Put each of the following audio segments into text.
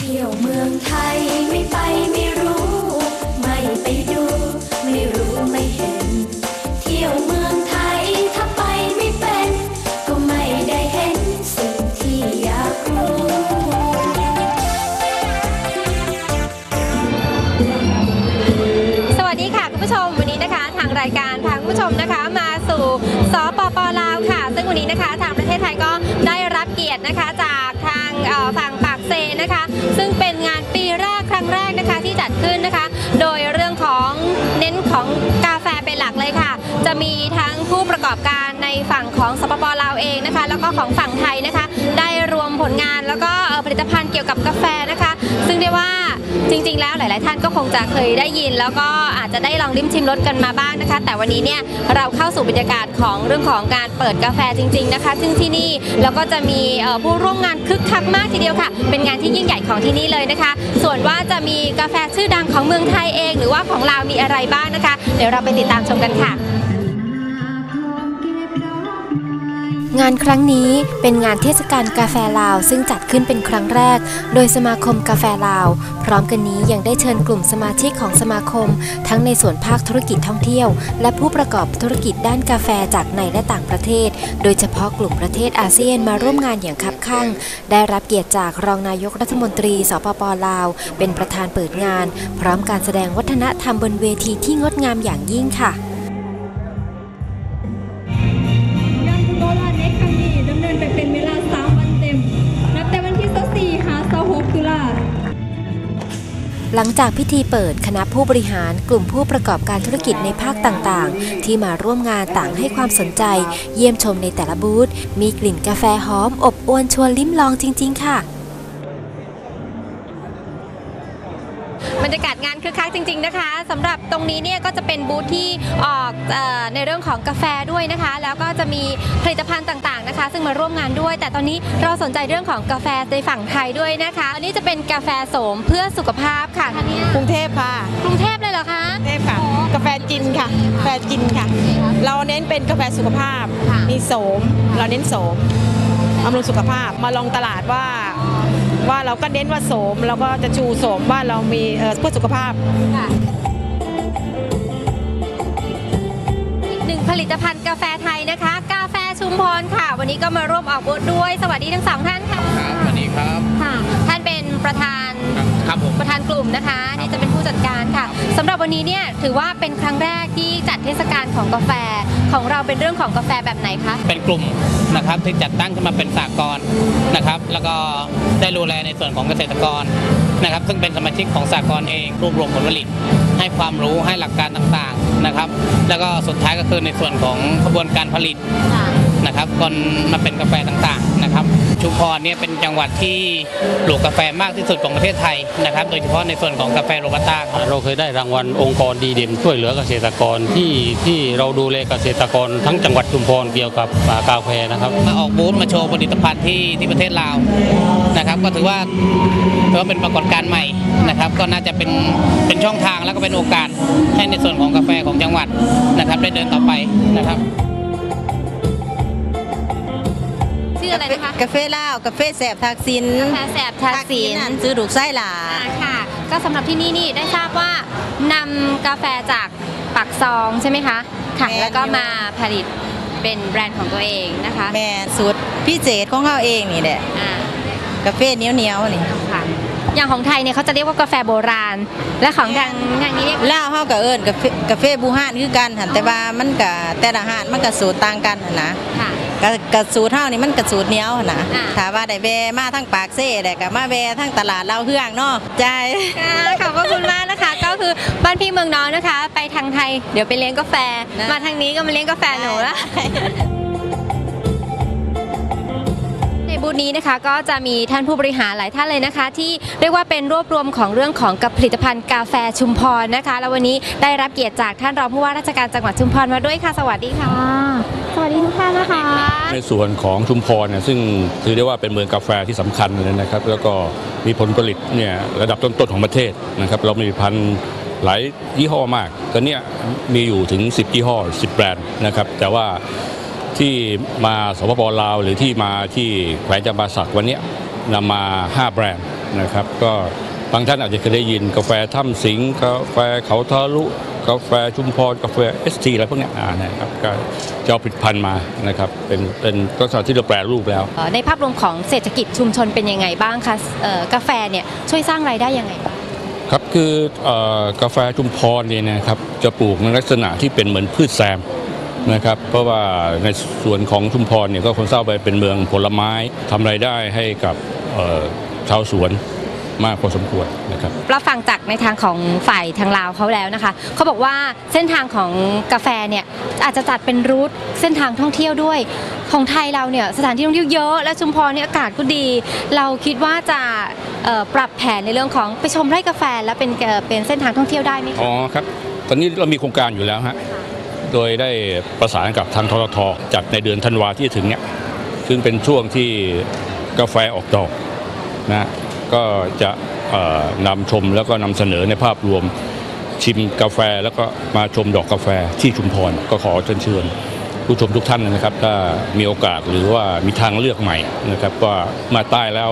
ที่ยวเมืองไทยไม่ไปไม่รู้ ไม่ไปดู ไม่รู้ไม่เห็น เที่ยวเมืองไทยถ้าไปไม่เป็น ก็ไม่ได้เห็นสิ่งที่อยากรู้ สวัสดีค่ะคุณผู้ชมวันนี้นะคะ ทางรายการพาคุณผู้ชมนะคะ มาสู่สปปลาวค่ะ ซึ่งวันนี้นะคะ ทางประเทศไทยก็ได้รับเกียรตินะคะ งเป็นงานปีแรกครั้งแรกนะคะที่จัดขึ้นนะคะ โดยเรื่องของเน้นของกาแฟเป็นหลักเลยค่ะ จะมีทั้งผู้ประกอบการในฝั่งของสปปลาวเองนะคะ แล้วก็ของฝั่งไทยนะคะ ได้รวมผลงานแล้วก็ผลิตภัณฑ์เกี่ยวกับกาแฟนะคะ ซึ่งได้ว่า จริง ๆ แล้วหลาย ๆ ท่านก็คงจะเคยได้ยิน แล้วก็อาจจะได้ลองลิ้มชิมรสกันมาบ้างนะคะ แต่วันนี้เนี่ยเราเข้าสู่บรรยากาศของเรื่องของการเปิดกาแฟจริง ๆ นะคะ ซึ่งที่นี่เราก็จะมีผู้ร่วมงานคึกคักมากทีเดียวค่ะ เป็นงานที่ยิ่งใหญ่ของที่นี่เลยนะคะ ส่วนว่าจะมีกาแฟชื่อดังของเมืองไทยเอง หรือว่าของลาวมีอะไรบ้างนะคะ เดี๋ยวเราไปติดตามชมกันค่ะ งานครั้งนี้เป็นงานเทศกาลกาแฟลาว ซึ่งจัดขึ้นเป็นครั้งแรก โดยสมาคมกาแฟลาว พร้อมกันนี้ยังได้เชิญกลุ่มสมาชิกของสมาคม ทั้งในส่วนภาคธุรกิจท่องเที่ยว และผู้ประกอบธุรกิจด้านกาแฟจากในและต่างประเทศ โดยเฉพาะกลุ่มประเทศอาเซียนมาร่วมงานอย่างคับคั่ง ได้รับเกียรติจากรองนายกรัฐมนตรีสปปลาว เป็นประธานเปิดงาน พร้อมการแสดงวัฒนธรรมบนเวทีที่งดงามอย่างยิ่งค่ะ หลังจากพิธีเปิดคณะผู้บริหารกลุ่มผู้ประกอบการธุรกิจในภาคต่างๆ ที่มาร่วมงานต่างให้ความสนใจ เยี่ยมชมในแต่ละบูธมีกลิ่นกาแฟหอมอบอวนชวนลิ้มลองจริง ๆ ค่ะ คึกคักจริง ๆนะคะสำหรับตรงนี้เนี่ยก็จะเป็นบูธที่ออกเออในเรื่องของกาแฟด้วยนะคะ แล้วก็จะมีผลิตภัณฑ์ต่างๆนะคะ ซึ่งมาร่วมงานด้วย แต่ตอนนี้เราสนใจเรื่องของกาแฟในฝั่งไทยด้วยนะคะอันนี้จะเป็นกาแฟโสมเพื่อสุขภาพค่ะท่านนี้กรุงเทพค่ะกรุงเทพเลยเหรอคะกรุงเทพค่ะ กาแฟจินค่ะกาแฟจินค่ะ เราเน้นเป็นกาแฟสุขภาพค่ะมีโสม เราเน้นโสมบำรุงสุขภาพมาลองตลาดว่า ว่าเราก็เน้นว่าโสมเราก็จะชูโสมว่าเรามีเอ่อเพื่อสุขภาพค่ะอีกหนึ่งผลิตภัณฑ์กาแฟไทยนะคะ กาแฟชุมพรค่ะ วันนี้ก็มาร่วมออกบูธด้วย สวัสดีทั้งสองท่านค่ะ ครับสวัสดีครับค่ะท่านเป็นประธาน ครับผม ประธานกลุ่มนะคะนี่จะเป็นผู้จัดการค่ะสำหรับวันนี้เนี่ยถือว่าเป็นครั้งแรกที่จัดเทศกาลของกาแฟของเราเป็นเรื่องของกาแฟแบบไหนคะเป็นกลุ่มนะครับที่จัดตั้งขึ้นมาเป็นสากลนะครับ แล้วก็ได้ดูแลในส่วนของเกษตรกรนะครับ ซึ่งเป็นสมาชิกของสากลเองรวบรวมผลผลิตให้ความรู้ให้หลักการต่างๆนะครับ แล้วก็สุดท้ายก็คือในส่วนของกระบวนการผลิตค่ะ นะครับก่อนมาเป็นกาแฟต่างๆนะครับ ชุมพรเนี่ยเป็นจังหวัดที่ปลูกกาแฟมากที่สุดของประเทศไทยนะครับ โดยเฉพาะในส่วนของกาแฟโรบัสต้าครับเราเคยได้รางวัลองค์กรดีเด่นช่วยเหลือเกษตรกรที่ที่เราดูแลเกษตรกรทั้งจังหวัดชุมพรเกี่ยวกับอ่ากาแฟนะครับมาออกบูธมาโชว์ผลิตภัณฑ์ที่ที่ประเทศลาวนะครับ ก็ถือว่าถือว่าเป็นปรากฏการณ์ใหม่นะครับ ก็น่าจะเป็นเป็นช่องทางแล้วก็เป็นโอกาสให้ในส่วนของกาแฟของจังหวัดนะครับ ได้เดินต่อไปนะครับ ชื่ออะไรนะคะกาแฟลาวกาแฟแสบทักษิณกาแฟแสบทาสีนอันซื้อดูกไส้หลาอ่าค่ะ ก็สำหรับที่นี่นี่ได้ทราบว่านำกาแฟจากปักซองใช่ไหมคะค่ะแม่นแล้วก็อยู่มาผลิตเป็นแบรนด์ของตัวเองนะคะแม่สูตรพิเศษของเขาเองนี่แหละอ่ากาแฟเหนียวเหนียวๆนี่ค่ะอย่างของไทยเนี่ยเขาจะเรียกว่ากาแฟโบราณ และของทางทางนี้เรียกว่าลาวเฮาก็เอิ้นกาแฟกาแฟบูฮานคือกันหันแต่ว่ามันก็แต่ละหานมันก็สูตรต่างกันหั้นนะค่ะ ก็ก็สูตรเฮานี่มันก็สูตรเหนียวหั้นนะอ่าถ้าว่าได้แวะมาทั้งปากเซ่ได้ก็มาแวะทั้งตลาดลาวเฮืองเนาะใจายค่ะขอบพระคุณมากนะคะ ก็คือบ้านพี่เมืองน้องนะคะ ไปทางไทยเดี๋ยวไปเลี้ยงกาแฟนะมาทางนี้ก็มาเลี้ยงกาแฟหนูละ ในบูธนี้นะคะก็จะมีท่านผู้บริหารหลายท่านเลยนะคะ ที่เรียกว่าเป็นรวบรวมของเรื่องของกับผลิตภัณฑ์กาแฟชุมพรนะคะ แล้ววันนี้ได้รับเกียรติจากท่านรองผู้ว่าราชการจังหวัดชุมพรมาด้วยค่ะ สวัสดีค่ะส วัสดีทุกท่านนะคะ ในส่วนของชุมพรเนี่ยซึ่งถือได้ว่าเป็นเมืองกาแฟที่สำคัญเลยนะครับ แล้วก็มีผลผลิตเนี่ยระดับต้นๆของประเทศนะครับเรามีพันธุ์หลายยี่ห้อมากตอนเนี้ยมีอยู่ถึง 10 ยี่ห้อ 10 แบรนด์นะครับ แต่ว่าที่มาสปปลาว หรือที่มาที่แขวงจำปาสักวันนี้นำมา 5 แบรนด์นะครับ ก็บางท่านอาจจะเคยได้ยินกาแฟถ้ำสิงกาแฟเขาทะลุ กาแฟชุมพรกาแฟเอสทีอะไรพวกเนี้ยอ่านะครับก็จะเอาผลิตภัณฑ์มานะครับเป็นเป็นลักษณะที่เราแปรรูปแล้วเอ่อในภาพรวมของเศรษฐกิจชุมชนเป็นยังไงบ้างคะเอ่อกาแฟเนี่ยช่วยสร้างรายได้ยังไงบ้างครับคือเออกาแฟชุมพรเนี่ยนะครับจะปลูกในลักษณะที่เป็นเหมือนพืชแซมนะครับเพราะว่าในส่วนของชุมพรเนี่ยก็คนทราบไปเป็นเมืองผลไม้ทำรายได้ให้กับเอ่อชาวสวน มากพอสมควรนะครับรับฟังจากในทางของฝ่ายทางลาวเขาแล้วนะคะเขาบอกว่าเส้นทางของกาแฟเนี่ยอาจจะจัดเป็นรูทเส้นทางท่องเที่ยวด้วยของไทยเราเนี่ยสถานที่ท่องเที่ยวเยอะและชุมพรเนี่ยอากาศก็ดี เราคิดว่าจะเอ่อปรับแผนในเรื่องของไปชมไร่กาแฟ และเป็นเอ่อเป็นเส้นทางท่องเที่ยวได้ไหมคะอ๋อครับตอนนี้เรามีโครงการอยู่แล้วฮะโดยได้ประสานกับทางทททจัดในเดือนธันวาที่จะถึงเนี่ยซึ่งเป็นช่วงที่กาแฟออกดอกนะ ก็จะนำชมแล้วก็นำเสนอในภาพรวมชิมกาแฟแล้วก็มาชมดอกกาแฟที่ชุมพรก็ขอเชิญชวนผู้ชมทุกท่านนะครับ ถ้ามีโอกาสหรือว่ามีทางเลือกใหม่นะครับว่ามาใต้แล้ว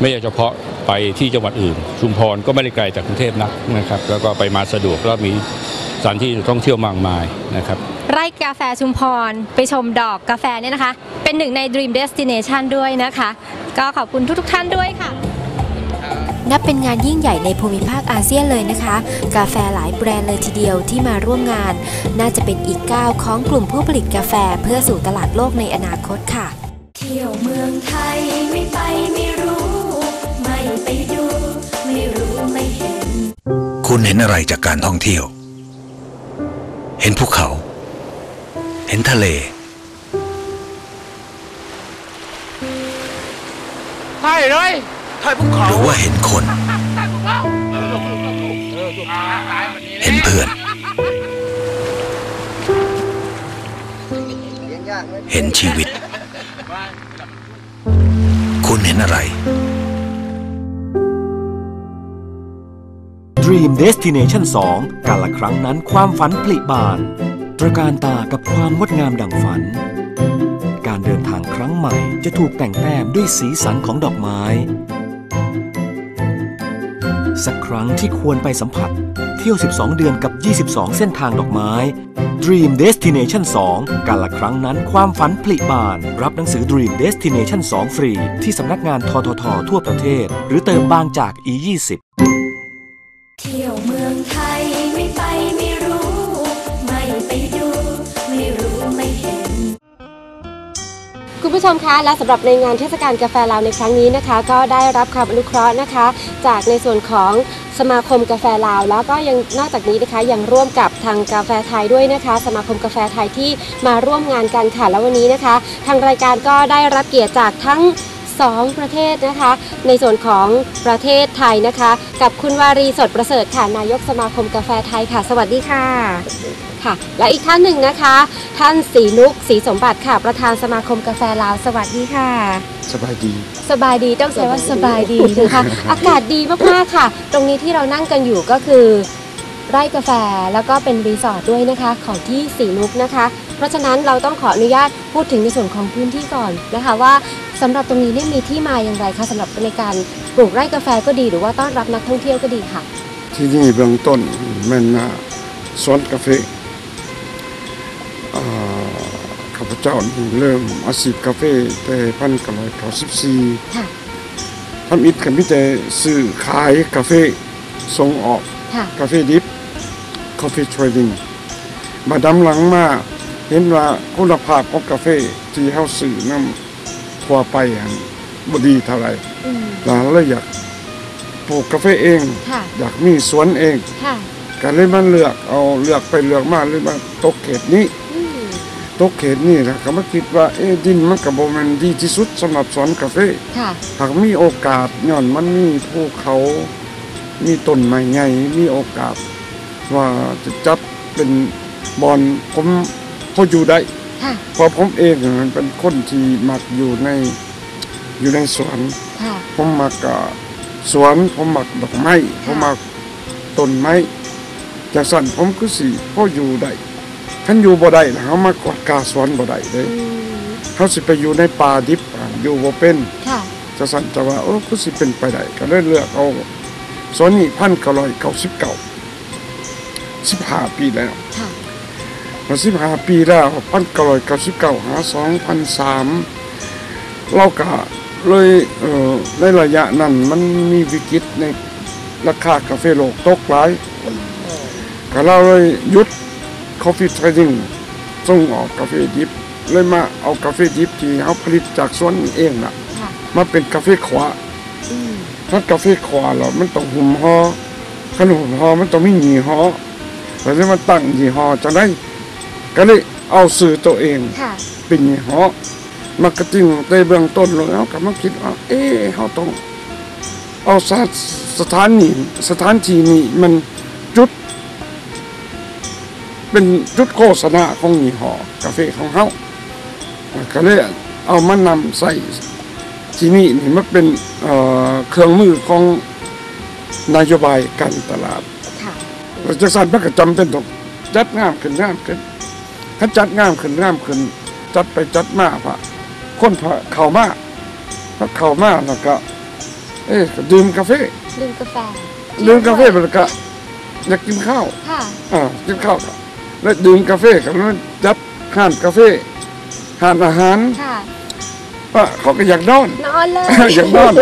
ไม่ใช่เฉพาะไปที่จังหวัดอื่น ชุมพรก็ไม่ได้ไกลจากกรุงเทพนักนะครับ แล้วก็ไปมาสะดวกแล้วมีสถานที่ท่องเที่ยวมากมายนะครับไร่กาแฟชุมพร ไปชมดอกกาแฟเนี่ยนะคะ เป็นหนึ่งใน Dream Destination ด้วยนะคะ ก็ขอบคุณทุกๆท่านด้วยค่ะ นับเป็นงานยิ่งใหญ่ในภูมิภาคอาเซียนเลยนะคะ กาแฟหลายแบรนด์เลยทีเดียวที่มาร่วมงาน น่าจะเป็นอีกก้าวของกลุ่มผู้ผลิตกาแฟเพื่อสู่ตลาดโลกในอนาคตค่ะ เที่ยวเมืองไทยไม่ไปไม่รู้ ไม่ไปดู ไม่รู้ไม่เห็น คุณเห็นอะไรจากการท่องเที่ยว เห็นภูเขา เห็นทะเลใช่เลย หรือว่าเห็นคน เห็นเพื่อน เห็นชีวิต คุณเห็นอะไร Dream Destination 2 การละครั้งนั้นความฝันผลิบาน ตระการตากับความงดงามดังฝัน การเดินทางครั้งใหม่จะถูกแต่งแต้มด้วยสีสันของดอกไม้ สักครั้งที่ควรไปสัมผัส เที่ยว 12 เดือนกับ 22 เส้นทางดอกไม้ Dream Destination 2 การละครั้งนั้นความฝันผลิบาน รับหนังสือ Dream Destination 2 ฟรี ที่สำนักงานททททั่วประเทศ หรือเติมบางจาก E20 เที่ยว ผู้ชมคะและสำหรับในงานเทศกาลกาแฟลาวในครั้งนี้นะคะ ก็ได้รับความอนุเคราะห์นะคะ จากในส่วนของสมาคมกาแฟลาว แล้วก็ยังนอกจากนี้นะคะยังร่วมกับทางกาแฟไทยด้วยนะคะ สมาคมกาแฟไทยที่มาร่วมงานกันค่ะแล้ววันนี้นะคะ ทางรายการก็ได้รับเกียรติจากทั้ง 2 ประเทศนะคะ ในส่วนของประเทศไทยนะคะ กับคุณวารีสดประเสริฐค่ะนายกสมาคมกาแฟไทยค่ะ สวัสดีค่ะค่ะและอีกท่านหนึ่งนะคะ ท่านศรีนุกศรีสมบัติค่ะ ประธานสมาคมกาแฟลาวสวัสดีค่ะ สบายดี สบายดีต้องใช้ว่าสบายดีนะคะ อากาศดีมากๆค่ะ ตรงนี้ที่เรานั่งกันอยู่ก็คือ ไร่กาแฟแล้วก็เป็นรีสอร์ทด้วยนะคะ ของที่สีนุกนะคะ เพราะฉะนั้นเราต้องขออนุญาตพูดถึงในส่วนของพื้นที่ก่อนนะคะว่าสำหรับตรงนี้เนี่ยมีที่มาอย่างไรคะสำหรับในการปลูกไร่กาแฟก็ดีหรือว่าต้อนรับนักท่องเที่ยวก็ดีค่ะ ที่นี่เบื้องต้นแมันอ่าสวนกาแฟอ่าข้าพเจ้านี่เริ่มอาชีพกาแฟแต่พันเก้าร้อยเก้าสิบสี่ค่ะทำอิฐกันมิแต่ซื้อขายกาแฟส่งออกค่ะกาแฟดิบ Coffee Trading มาดำหลังมาเห็นว่าคุณภาพของกาแฟที่เฮาซื้อน้ำทั่วไปอันบ่ดีเท่าไหร่อืม เราเลยอยากปลูกกาแฟเอง ค่ะ อยากมีสวนเองค่ะก็เลยมาเลือกเอาเลือกไปเลือกมาเลยมาตกเขตนี้ อืมตกเขตนี้นะก็มาคิดว่าเอ๊ะดินมันก็บ่แม่นดีที่สุดสำหรับสวนกาแฟ ค่ะ หากมีโอกาสย้อนมันมีภูเขา มีต้นไม้ใหญ่ มีโอกาส ว่าจะจับเป็นบอนผมพออยู่ได้ค่ะเพราะผมเองมันเป็นคนที่มักอยู่ในอยู่ในสวนค่ะผมมักอ่าสวนผมมักดอกไม้ผมมักต้นไม้จากสั่นผมก็สิพออยู่ได้คันอยู่บ่ได้นะเขามากวาดกาสวนบ่ได้เลยอืมเขาสิไปอยู่ในป่าดิบอะอยู่บ่เป็นค่ะจะสั่นจะว่าโอ้คือสิเป็นไปได้ก็เลยเลือกเอาโซนี่พันเก้าร้อยเก้าสิบเก้า สิบห้าปีแล้วค่ะมาสิบห้าปีแล้วพันเก้าร้อยเก้าสิบเก้าหาสองพันสามเราก็เลยเอ่อในระยะนั้นมันมีวิกฤตในราคากาแฟโลกตกหลายก็เราเลยหยุด coffee trading ส่งออกกาแฟดิบ เลยมาเอากาแฟดิบที่เขาผลิตจากสวนเองน่ะค่ะมาเป็นกาแฟขวาอืมถ้ากาแฟขวาเรามันต้องหุ่มหอขนมหุ่มหอมันต้องมียี่ห้อ เราจะมาตั้งยี่ห้อจะได้ก็เลยเอาสื่อตัวเองค่ะเป็นยี่ห้อมากระติ้งในเบื้องต้นเลยเอาก็มาคิดว่า เอ๊ะเขาต้องเอาสถานสถานนี้สถานที่นี้มันจุด เป็นจุดโฆษณาของยี่ห้อกาแฟของเขาก็เลยเอามานำใส่ที่นี่นี่มันเป็นเอ่อเครื่องมือของนโยบายการตลาดค่ะเรา จะสั่นมันก็จำเป็นต้องจัดงามขึ้นงามขึ้นถ้าจัดงามขึ้นงามขึ้น จัดไปจัดมาพะคนพะเข้ามาพอเข้ามาแล้วก็ เอ๊ะก็ดื่มกาแฟดื่มกาแฟดื่มกาแฟไปแล้วก็อยากกินข้าวค่ะอ่ากินข้าวก็แล้วดื่มกาแฟกันแล้วจับห้านกาแฟห้านอาหารค่ะว่าเขาก็อยากนอนนอนเลยอยากนอน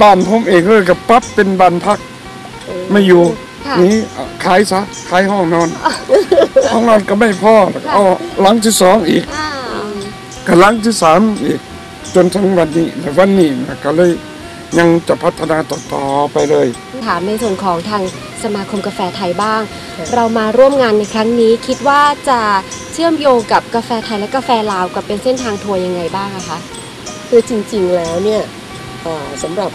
บ้านผมเองเลยกับปั๊บเป็นบ้านพัก ไม่อยู่ ค่ะ นี่เอาขายซะขายห้องนอน ห้องนอนก็ไม่พอแล้วก็เอาหลังที่สองอีกอ้าวกับหลังที่สามอีก จนทั้งวันนี้และวันนี้นะก็เลยยังจะพัฒนาต่อๆไปเลย ถามในส่วนของทางสมาคมกาแฟไทยบ้าง เรามาร่วมงานในครั้งนี้คิดว่าจะเชื่อมโยงกับกาแฟไทยและกาแฟลาวกับเป็นเส้นทางทัวร์ยังไงบ้างอะคะ คือจริงๆแล้วเนี่ยเอ่อสำหรับ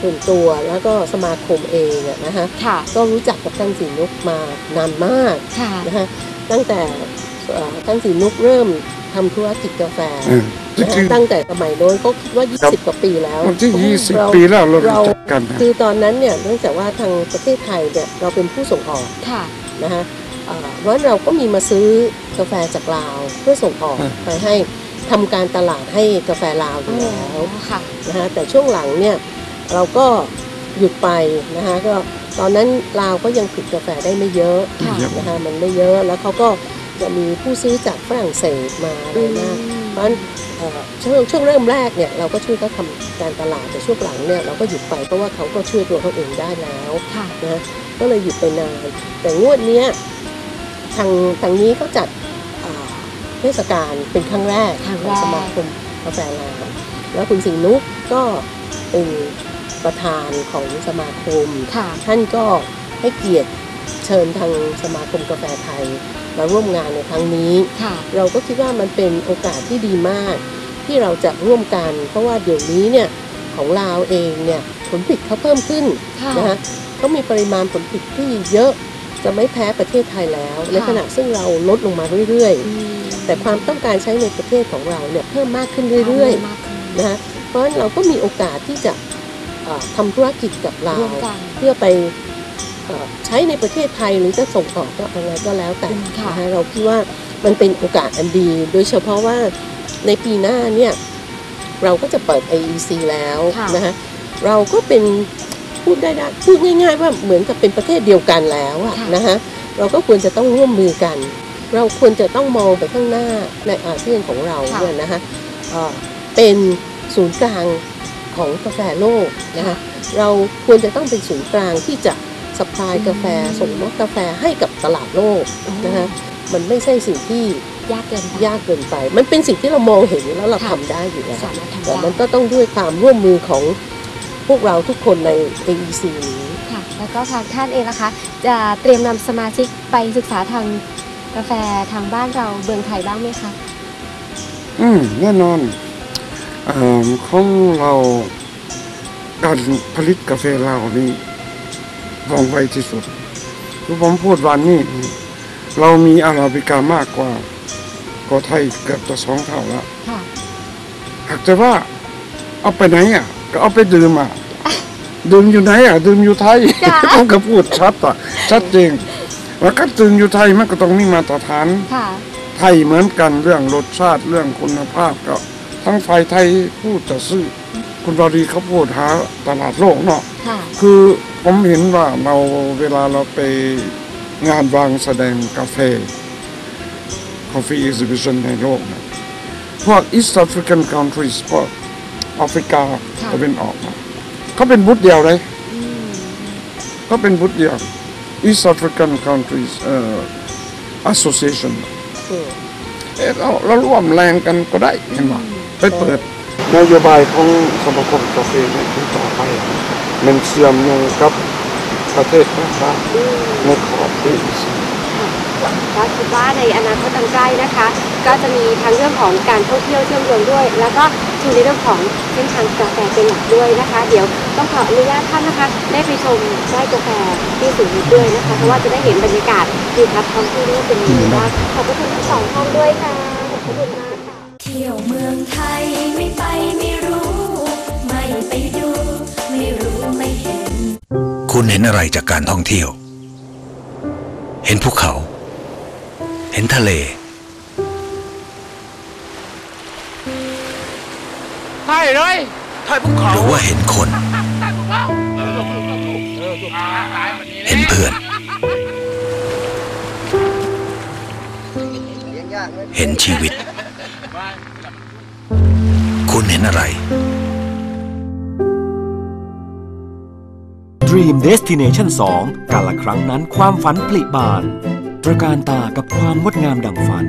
ส่วนตัวแล้วก็สมาคมเองอะนะคะค่ะก็รู้จักกับท่านสีนุกมานานมากค่ะนะคะตั้งแต่เอ่อท่านสีนุกเริ่มทำธุรกิจกาแฟอืมจนะคะริงตั้งแต่สมัยโน้นก็คิดว่าครับ20 กว่าปีแล้วๆวันที่เรา20 ปีแล้วเรารู้จักกันนะคือตอนนั้นเนี่ยเนื่องจากว่าทางประเทศไทยเนี่ยเราเป็นผู้ส่งออกค่ะนะคะเอ่อเพราะฉะนั้นเราก็มีมาซื้อกาแฟจากลาวเพื่อส่งออกอืมไปให้ทำการตลาดให้กาแฟลาวอยู่แล้วค่ะนะคะแต่ช่วงหลังเนี่ย เราก็หยุดไปนะคะก็ตอนนั้นลาวก็ยังผลิตกาแฟได้ไม่เยอะค่ะนะคะมันไม่เยอะแล้วเขาก็จะมีผู้ซื้อจากฝรั่งเศสมาอะไรมากเพราะฉะนั้นเอ่อช่วงช่วงเริ่มแรกเนี่ยเราก็ช่วยเขาทำการตลาดแต่ช่วงหลังเนี่ยเราก็หยุดไปเพราะว่าเขาก็ช่วยตัวเขาเองได้แล้วค่ะนะก็เลยหยุดไปนานแต่งวดเนี้ยทางทางนี้เขาจัดอ่าเทศกาลเป็นครั้งแรกครั้งขแรองกสมาคมกาแฟลาวแล้วคุณสิงห์นุกก็เป็น ประธานของสมาคมค่ะท่านก็ให้เกียรติเชิญทางสมาคมกาแฟไทย มาร่วมงานในครั้งนี้ค่ะเราก็คิดว่ามันเป็นโอกาสที่ดีมาก ที่เราจะร่วมกัน เพราะว่าเดี๋ยวนี้เนี่ยของลาวเองเนี่ยผลผลิตเขาเพิ่มขึ้นค่ะนะคะเขามีปริมาณผลผลิตที่เยอะจะไม่แพ้ประเทศไทยแล้ว ในขณะซึ่งเราลดลงมาเรื่อยอืมๆแต่ความต้องการใช้ในประเทศของเราเนี่ยเพิ่มมากขึ้นเรื่อยมากขึ้นๆนะคะเพราะฉะนั้นเราก็มีโอกาสที่จะเอ่อ ทำธุรกิจกับลาร่ววมกัน เพื่อไปเอ่อใช้ในประเทศไทยหรือจะส่งออกก็อะไรก็แล้วแต่ค่ะนะคะเราคิดว่ามันเป็นโอกาสอันดี โดยเฉพาะว่าในปีหน้าเนี่ยเราก็จะเปิด AEC แล้วค่ะนะคะเราก็เป็นพูดได้ได้พูดง่าย ๆ ว่าเหมือนกับเป็นประเทศเดียวกันแล้วอะค่ะนะคะเราก็ควรจะต้องร่วมมือกัน เราควรจะต้องมองไปข้างหน้าในอาเซียนของเราค่ะเนี่ยนะคะเอ่อเป็นศูนย์กลาง ของกาแฟโลกนะคะเราควรจะต้องเป็นศูนย์กลางที่จะสปายกาแฟส่งมอบกาแฟให้กับตลาดโลกนะคะมันไม่ใช่สิ่งที่ยากเกินไปยากเกินไป มันเป็นสิ่งที่เรามองเห็นแล้วเราทำได้อยู่แล้วสามารถทำแต่ได้มันก็ต้องด้วยความร่วมมือของพวกเราทุกคนใน AEC นี้ค่ะแล้วก็ทางท่านเองนะคะ จะเตรียมนำสมาชิกไปศึกษาทางกาแฟทางบ้านเราเมืองไทยบ้างไหมคะ อืมแน่นอนเออ ของเราการผลิตกาแฟเรานี่ว่องไวที่สุดคือผมพูดวันนี้ เรามีอาราบิกามากกว่ากว่าไทยเกือบจะสองเท่าแล้วค่ะหากจะว่าเอาไปไหนอะ ก็เอาไปดื่มอะดื่มอยู่ไหนอะดื่มอยู่ไทยจ้ะผมก็พูดชัดอะชัดเจนว่าก็ดื่มอยู่ไทยมันก็ต้องมีมาตรฐานค่ะไทยเหมือนกันเรื่องรสชาติเรื่องคุณภาพก็ ทั้งฝ่ายไทยผู้จะซื้อ คุณวารีเขาพูดหาตลาดโลกเนาะค่ะ คือผมเห็นว่าเราเวลาเราไปงานวางแสดงกาแฟ Coffee Exhibition ในโลกนะพวก East African countries พวกแอฟริกาตะวันออกนะเขาเป็นบุตรเดียวเลยเขาเป็นบุตรเดียว East African countries เอ่อ association เอ๊ะเราเราร่วมแรงกันก็ได้เห็นไหม ไปเปิดนโยบายของสมาคมกาแฟเนี่ยที่ต่อไป มันเชื่อมโยงกับประเทศต่างๆในขอบเอเชียก็คิดว่าในอนาคตอันใกล้นะคะ ก็จะมีทั้งเรื่องของการท่องเที่ยวเชื่อมโยงด้วย แล้วก็ชูในเรื่องของเส้นทางกาแฟเป็นหลักด้วยนะคะ เดี๋ยวต้องขออนุญาตท่านนะคะ ได้ไปชมไร่กาแฟที่สูงนี้ด้วยนะคะเพราะว่าจะได้เห็นบรรยากาศทิวทัศน์ท้องที่ว่าเป็นยังไงบ้างขอบพระคุณทั้งสองท่านด้วยค่ะขอบพระคุณมากค่ะเที่ยวเมืองไทยไม่ไปไม่รู้ ไม่ไปดู ไม่รู้ไม่เห็น คุณเห็นอะไรจากการท่องเที่ยว เห็นภูเขา เห็นทะเล ใช่เลยใช่ภูเขาหรือว่าเห็นคน เห็นเพื่อน เห็นชีวิต คุณเห็นอะไร Dream Destination 2 การละครั้งนั้นความฝันผลิบาน ตระการตากับความงดงามดังฝัน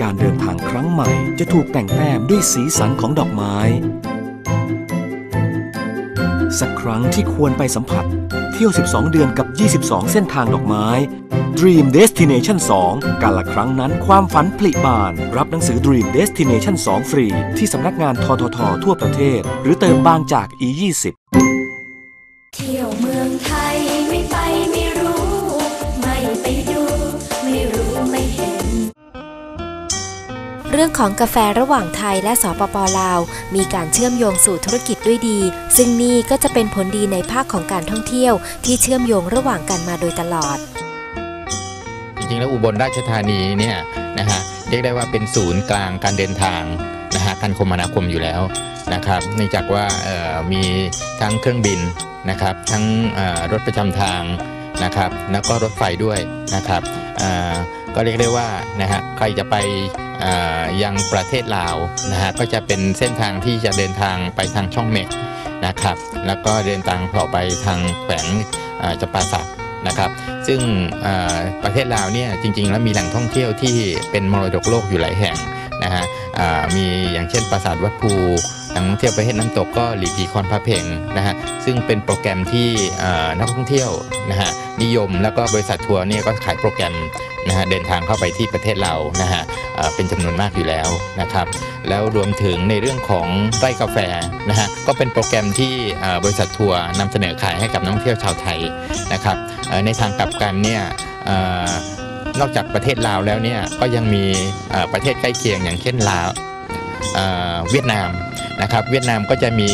การเดินทางครั้งใหม่จะถูกแต่งแต้มด้วยสีสันของดอกไม้ สักครั้งที่ควรไปสัมผัส เที่ยว 12 เดือนกับ 22 เส้นทางดอกไม้ Dream Destination 2 กาละครั้งนั้นความฝันผลิบาน รับหนังสือ Dream Destination 2 ฟรี ที่สำนักงานททททั่วประเทศ หรือเติมบางจาก e 2 0 รื่องของกาแฟระหว่างไทยและสปปลาว มีการเชื่อมโยงสู่ธุรกิจด้วยดี ซึ่งนี่ก็จะเป็นผลดีในภาคของการท่องเที่ยว ที่เชื่อมโยงระหว่างกันมาโดยตลอด จริงๆแล้วอุบลราชธานีเนี่ยนะฮะเรียกได้ว่าเป็นศูนย์กลางการเดินทางนะฮะการคมนาคมอยู่แล้วนะครับเนื่องจากว่ามีทั้งเครื่องบินนะครับทั้งรถประจำทางนะครับแล้วก็รถไฟด้วยนะครับ ก็เรียกได้ว่านะฮะใครจะไปยังประเทศลาวนะฮะก็จะเป็นเส้นทางที่จะเดินทางไปทางช่องเม็กนะครับ แล้วก็เดินทางต่อไปทางแขวงจปาสักนะครับซึ่งประเทศลาวเนี่ยจริง ๆ แล้วมีแหล่งท่องเที่ยวที่เป็นมรดกโลกอยู่หลายแห่งนะฮะมีอย่างเช่นปราสาทวัดภูแหล่งท่องเที่ยวประเทศน้ำตกก็หลีปีคอนพระเพงนะฮะซึ่งเป็นโปรแกรมที่นักท่องเที่ยวนะฮะ นิยม แล้วก็บริษัททัวร์เนี่ยก็ขายโปรแกรมนะฮะเดินทางเข้าไปที่ประเทศเรานะฮะเป็นจำนวนมากอยู่แล้วนะครับ แล้วรวมถึงในเรื่องของไร่กาแฟนะฮะก็เป็นโปรแกรมที่บริษัททัวร์นำเสนอขายให้กับนักท่องเที่ยวชาวไทยนะครับในทางกลับกันเนี่ยอนอกจากประเทศลาวแล้วเนี่ยก็ยังมีประเทศใกล้เคียงอย่างเช่นลาวเวียดนามนะครับเวียดนามก็จะมี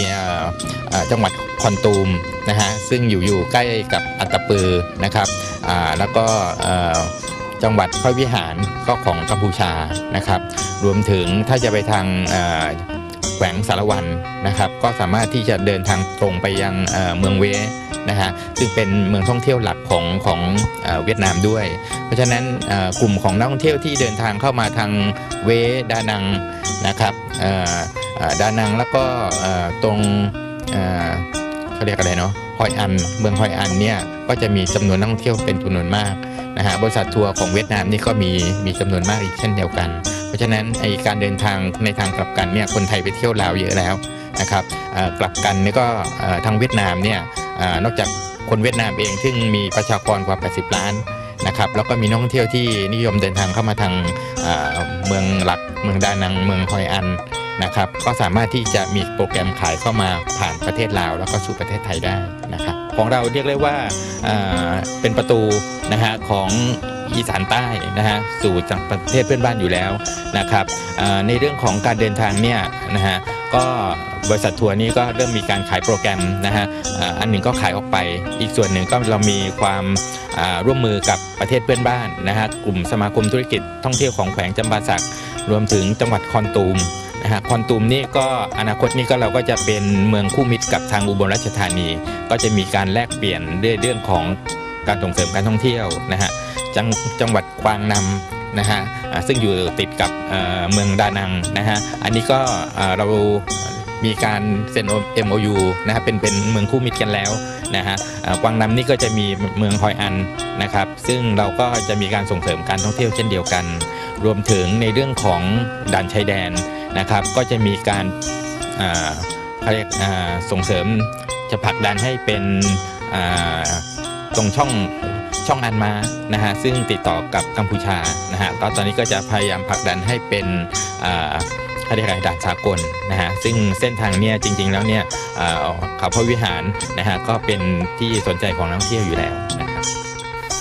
จังหวัดค คอนตูมนะฮะซึ่งอยู่อยู่ใกล้กับอัตตปือนะครับอ่าแล้วก็อ่อจังหวัดพระวิหารก็ของกัมพูชานะครับ รวมถึงถ้าจะไปทางอ่อแขวงสารวันนะครับ ก็สามารถที่จะเดินทางตรงไปยังเอ่อเมืองเวนะฮะซึ่งเป็นเมืองท่องเที่ยวหลักของของเอเวียดนามด้วย เพราะฉะนั้นอ่อกลุ่มของนักท่องเที่ยวที่เดินทางเข้ามาทางเวดานังนะครับอ่อเอ่อดานังแล้วก็อ่อตรง เขาเรียกอะไรเนาะฮอยอัน เมืองฮอยอันเนี่ยก็จะมีจำนวนนักท่องเที่ยวเป็นจำนวนมากนะฮะบริษัททัวร์ของเวียดนามนี่ก็มีมีจำนวนมากอีกเช่นเดียวกัน เพราะฉะนั้นไอการเดินทางในทางกลับกันเนี่ยคนไทยไปเที่ยวลาวเยอะแล้วนะครับกลับกันนี่ก็ทางเวียดนามเนี่ยอนอกจากคนเวียดนามเองซึ่งมีประชากรกว่า 80 ล้านนะครับแล้วก็มีนักท่องเที่ยวที่นิยมเดินทางเข้ามาทางเมืองหลักเมืองดานังเมืองฮอยอัน นะครับก็สามารถที่จะมีโปรแกรมขายเข้ามาผ่านประเทศลาว แล้วก็สู่ประเทศไทยได้นะครับของเราเรียกได้ว่าเป็นประตูนะฮะของอีสานใต้นะฮะสู่จากประเทศเพื่อนบ้านอยู่แล้วนะครับในเรื่องของการเดินทางเนี่ยนะฮะก็บริษัททัวร์นี้ก็เริ่มมีการขายโปรแกรมนะฮะอันหนึ่งก็ขายออกไป อีกส่วนหนึ่งก็เรามีความร่วมมือกับประเทศเพื่อนบ้านนะฮะกลุ่มสมาคมธุรกิจท่องเที่ยวของแขวงจำปาสักรวมถึงจังหวัดคอนตูม ฮะคอนตุมนี่ก็อนาคตนี่ก็เราก็จะเป็นเมืองคู่มิตรกับทางอุบลราชธานี ก็จะมีการแลกเปลี่ยนเรื่องของการส่งเสริมการท่องเที่ยวนะฮะจังจังหวัดกวางนำนะฮะซึ่งอยู่ติดกับเเมืองดานังนะฮะอันนี้ก็เรามีการเซ็น MOU นะฮะเป็นเป็นเมืองคู่มิตรกันแล้วนะฮะกวางนำนี่ก็จะมีเมืองฮอยอันนะครับซึ่งเราก็จะมีการส่งเสริมการท่องเที่ยวเช่นเดียวกัน รวมถึงในเรื่องของด่านชายแดน นะครับ ก็จะมีการาเขาเรียกส่งเสริมจะผลักดันให้เป็นตรงช่องช่องอันมานะฮะซึ่งติดต่อกับกัมพูชานะฮะก็ตอนนี้ก็จะพยายามผลักดันให้เป็นเขาเรียกอะไรด่านสากลนะฮะซึ่งเส้นทางเนี่ยจริง ๆ แล้วเนี่ยเขาพระวิหารนะฮะก็เป็นที่สนใจของนักท่องเที่ยวอยู่แล้วนะครับ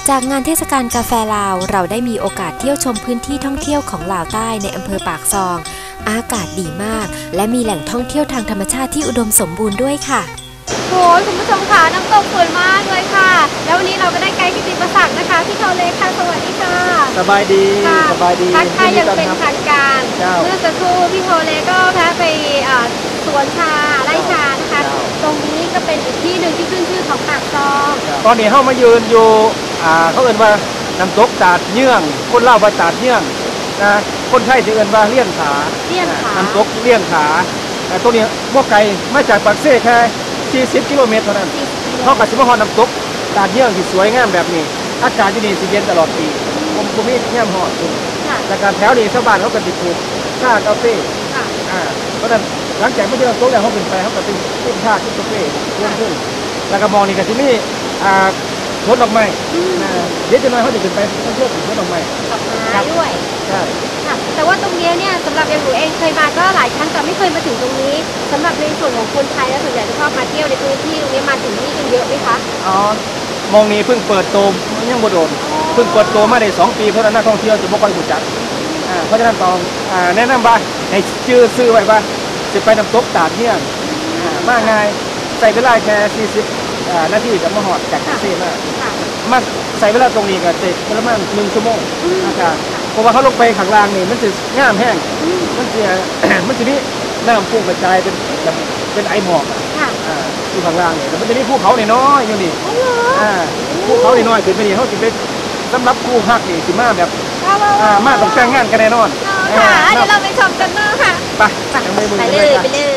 จากงานเทศกาลกาแฟลาว เราได้มีโอกาสเที่ยวชมพื้นที่ท่องเที่ยวของลาวใต้ในอำเภอปากซอง อากาศดีมาก และมีแหล่งท่องเที่ยวทางธรรมชาติที่อุดมสมบูรณ์ด้วยค่ะโอ้ยคุณผู้ชมค่ะน้ำตกสวยมากเลยค่ะ แล้ววันนี้เราก็ได้ไกด์กิติประศักดิ์นะคะพี่โทเลค่ะสวัสดีค่ะ สบายดีค่ะสบายดีทักทายอย่างเป็นยิดีต้ทางการเจ้าเมื่อสักครู่พี่โทเลก็แพ้ไปอ่าสวนชาไร่ชานะคะ ตรงนี้ก็เป็นอีกที่หนึ่งที่ขึ้นชื่อของปากซองตอนนี้เข้ามายืนอยู่อ่าเขาเอ่นว่าน้ำตกตาดเยื่องคนเล่าว่าตาดเยื่องนะ คนไทยจะเอ่นว่าเลี่ยงขาเลี่ยงขา น้ำตกเลี่ยงขาแต่ตัวนี้บ่ไกลมาจากปากเซ่แค่40กิโลเมตรเท่านั้นเท่ากับสิมฮอนน้ำตกตาดเยื่องที่สวยงามแบบนี้ อากาศที่นี่สิเย็นตลอดปีผมก็มีแง่มหอดอยู่ค่ะแล้วการแถวนี้ชาวบ้านเขาก็ติดปลูกชากาแฟค่ะอ่าเพราะฉะนั้นหลังจากไม่ได้เราโต๊ะแล้วเขาขึ้นไปเขาก็ติดขึ้นชาขึ้นกาแฟเพิ่มขึ้นแล้วก็มองนี่ก็ที่นี่อ่าสวนดอกไม้นะเดี๋ยวจะน้อยเขาจะขึ้นไปท่องเที่ยวถึงสวนดอกไม้ดอกไม้ด้วยใช่ ค่ะ แต่ว่าตรงเนี้ยเนี่ยสำหรับเอ็มหนูเองเคยมาก็หลายครั้งแต่ไม่เคยมาถึงตรงนี้สำหรับในส่วนของคนไทยแล้วส่วนใหญ่จะชอบมาเที่ยวในพื้นที่ตรงนี้มาถึงนี่กันเยอะไหมคะอ๋อมองนี้เพิ่งเปิดโตมยังบ่โดนเพิ่งเปิดโตมาได้สองปีเพราะฉะนั้นนักท่องเที่ยวจะบ่ค่อยรู้จักอ่าเพราะฉะนั้นต้องอ่าแนะนำว่าให้ชื่อซื้อไว้ว่าจะไปน้ำตกตาดเที่ยงอ่ามาง่ายใส่เวลาแค่ 40อ่านาทีกับมาหอดจากเซ่มาค่ะมาใส่เวลาตรงนี้ก็จะประมาณหนึ่งชั่วโมงนะครับ เพราะว่าเขาลงไปข้างล่างนี่มันจะง่ามแห้ง มันจะ มันจะมีน้ำพุ่งกระจายเป็นแบบเป็นไอหมอกอะค่ะอ่าอยู่ข้างล่างนี่แล้วมันจะมีภูเขาน้อยๆอยู่นี่อ่าภูเขาน้อยๆขึ้นไปนี่เขาจะเป็นสำหรับคู่ฮักนี่สิมาแบบอ่ามาต้องแต่งงานกันแน่นอนค่ะอ่าเดี๋ยวเราไปชมกันเนอะค่ะ ไปไปยังไม่มือไปกันเลเลยยจ้ะไปเลย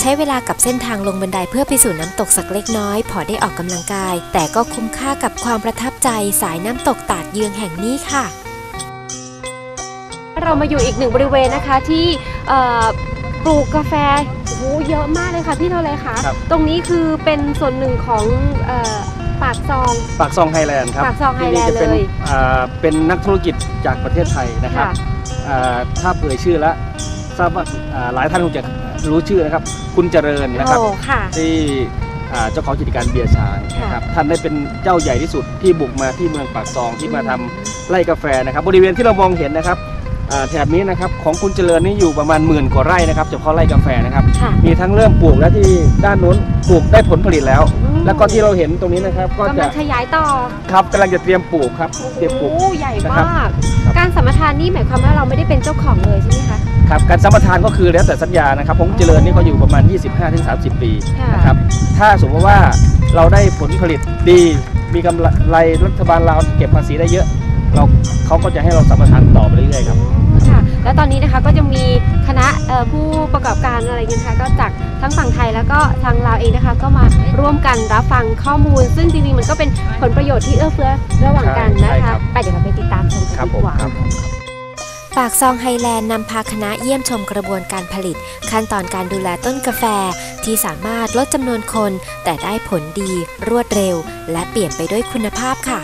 ใช้เวลากับเส้นทางลงบันไดเพื่อไปสู่น้ำตกสักเล็กน้อย พอได้ออกกำลังกาย แต่ก็คุ้มค่ากับความประทับใจสายน้ำตกตาดเยืองแห่งนี้ค่ะ เรามาอยู่อีกหนึ่งบริเวณนะคะที่เอ่อปลูกกาแฟโอ้โหเยอะมากเลยค่ะพี่เท่าไรคะครับ ตรงนี้คือเป็นส่วนหนึ่งของเอ่อปากซอง ปากซองไฮแลนด์ครับปากซองไฮแลนด์ที่จะเป็นเลย อ่าเป็นนักธุรกิจจากประเทศไทยนะครับค่ะอ่าถ้าเอ่ยชื่อแล้วทราบว่าอ่าหลายท่านคงจะรู้ชื่อนะครับ คุณเจริญนะครับ โอ้ค่ะ ที่อ่าเจ้าของกิจการเบียร์ช้างนะครับท่านได้เป็นเจ้าใหญ่ที่สุดที่บุกมาที่เมืองปากซองที่มาทำไร่กาแฟนะครับ บริเวณที่เรามองเห็นนะครับอ่า แถบนี้นะครับของคุณเจริญนี่อยู่ประมาณหมื่นกว่าไร่นะครับเฉพาะไร่กาแฟนะครับ ค่ะมีทั้งเริ่มปลูกและที่ด้านนู้นปลูกได้ผลผลิตแล้วแล้วก็ที่เราเห็นตรงนี้นะครับ ก็กำจะลังขยายต่อครับกำลังจะเตรียมปลูกครับเตรียมปลูก โอ้ใหญ่นะครับ มาก การสัมปทานนี่หมายความว่าเราไม่ได้เป็นเจ้าของเลยใช่ไหมคะ ครับการสัมปทานก็คือแล้วแต่สัญญานะครับของเจริญนี่เขาอยู่ประมาณ 25-30 ปีค่ะนะครับถ้าสมมติว่าเราได้ผลผลิตดีมีกำไรรัฐบาลเราวเก็บภาษีได้เยอะ เราเขาก็จะให้เราสัมปทานต่อไปเรื่อยๆครับค่ะ แล้วตอนนี้นะคะก็จะมีคณะเอ่อผู้ประกอบการอะไรเงี้ยนะคะก็จากทั้งฝั่งไทยแล้วก็ทางลาวเองนะคะก็มาร่วมกันรับฟังข้อมูล ซึ่งจริงๆมันก็เป็นผลประโยชน์ที่เอื้อเฟื้อระหว่างกันใช่นะครัคะบไปเดี๋ยวเราไปติดตามชมกันดีกว่าปากซองไฮแลนด์นำพาคณะเยี่ยมชมกระบวนการผลิต ขั้นตอนการดูแลต้นกาแฟที่สามารถลดจำนวนคน แต่ได้ผลดี รวดเร็ว และเปลี่ยนไปด้วยคุณภาพค่ะ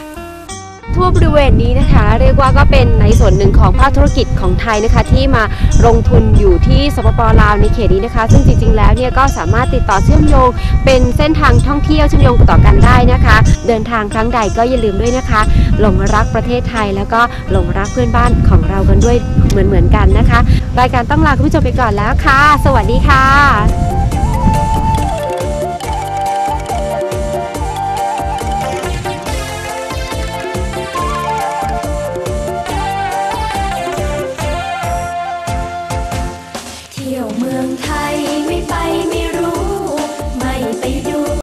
ทั่วบริเวณนี้นะคะ เรียกว่าก็เป็นในส่วนหนึ่งของภาคธุรกิจของไทยนะคะ ที่มาลงทุนอยู่ที่สปปลาวในเขตนี้นะคะ ซึ่งจริงๆ แล้วเนี่ยก็สามารถติดต่อเชื่อมโยง เป็นเส้นทางท่องเที่ยวเชื่อมโยงต่อกันได้นะคะ เดินทางครั้งใดก็อย่าลืมด้วยนะคะหลงรักประเทศไทยแล้วก็หลงรักเพื่อนบ้านของเรากันด้วยเหมือนๆกันนะคะ รายการต้องลาคุณผู้ชมไปก่อนแล้วค่ะ สวัสดีค่ะ